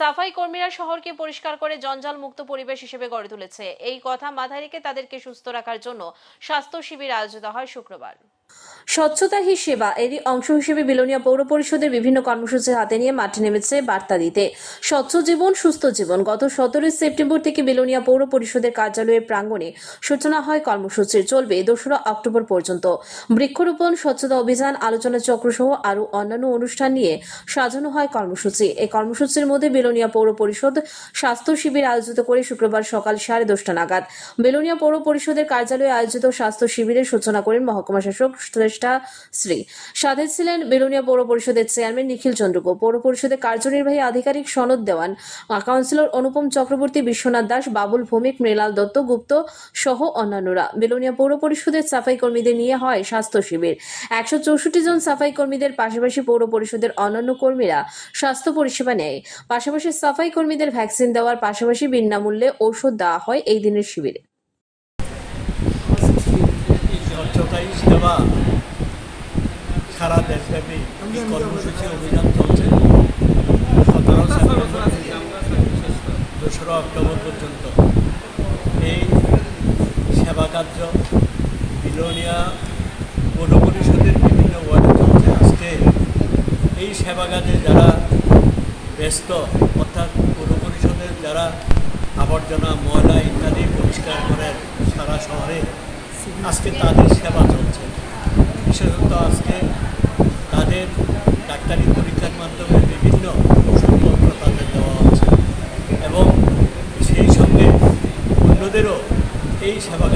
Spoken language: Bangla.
সাফাই কর্মীরা শহরকে পরিষ্কার করে জঞ্জাল মুক্ত পরিবেশ হিসেবে গড়ে তুলেছে। এই কথা মাথায় রেখে তাদেরকে সুস্থ রাখার জন্য স্বাস্থ্য শিবির আয়োজিত হয় শুক্রবার। স্বচ্ছতা হি সেবা, এরই অংশ হিসেবে বিলোনিয়া পৌর পরিষদের বিভিন্ন কর্মসূচি হাতে নিয়ে মাঠে নেমেছে বার্তা দিতে। স্বচ্ছ জীবন, সুস্থ জীবন। গত সতেরোই সেপ্টেম্বর থেকে বিলোনিয়া পৌর পরিষদের কার্যালয়ের প্রাঙ্গণে সূচনা হয় কর্মসূচির চলবে দোসরা অক্টোবর পর্যন্ত। বৃক্ষরোপণ, স্বচ্ছতা অভিযান, আলোচনা চক্র সহ আরও অন্যান্য অনুষ্ঠান নিয়ে সাজানো হয় কর্মসূচি। এই কর্মসূচির মধ্যে বেলোনিয়া পৌর পরিষদ স্বাস্থ্য শিবির আয়োজিত করে শুক্রবার সকাল সাড়ে দশটা নাগাদ। বেলোনিয়া পৌর পরিষদের কার্যালয়ে আয়োজিত স্বাস্থ্য শিবিরের সূচনা করেন মহকুমা শাসক শ্রেষ্ঠা শ্রী সাথে ছিলেন বেলোনিয়া পৌর পরিষদের চেয়ারম্যান নিখিল চন্দ্রকো পৌর পরিষদের কার্যনির্বাহী আধিকারিক সনদ দেওয়ান। কাউন্সিলর অনুপম চক্রবর্তী, বিশ্বনাথ দাস, বাবুল ভৌমিক, মৃণাল দত্ত গুপ্ত সহ অন্যান্যরা। বেলোনিয়া পৌর পরিষদের সাফাই কর্মীদের নিয়ে হয় স্বাস্থ্য শিবির। একশো চৌষট্টি জন সাফাই কর্মীদের পাশাপাশি পৌর পরিষদের অন্যান্য কর্মীরা স্বাস্থ্য পরিষেবা নেয়। পাশাপাশি সাফাই কর্মীদের ভ্যাকসিন দেওয়ার পাশাপাশি বিনামূল্যে ঔষধ দেওয়া হয় এই দিনের শিবিরে। সেবা সারা দেশব্যাপী অভিযান চলছে। দোসরা অক্টোবর পর্যন্ত। এই সেবা কার্য বিলোনিয়া বিভিন্ন ওয়ার্ডে চলছে। এই সেবা যারা ব্যস্ত, অর্থাৎ পৌর পরিষদের যারা আবর্জনা, ময়লা ইত্যাদি পরিষ্কার করেন সারা শহরে আজকে তাদের সেবা চলছে। বিশেষত আজকে তাদের ডাক্তারি পরীক্ষার মাধ্যমে বিভিন্ন ওষুধপত্র তাদের দেওয়া হচ্ছে এবং সেই সঙ্গে অন্যদেরও এই সেবা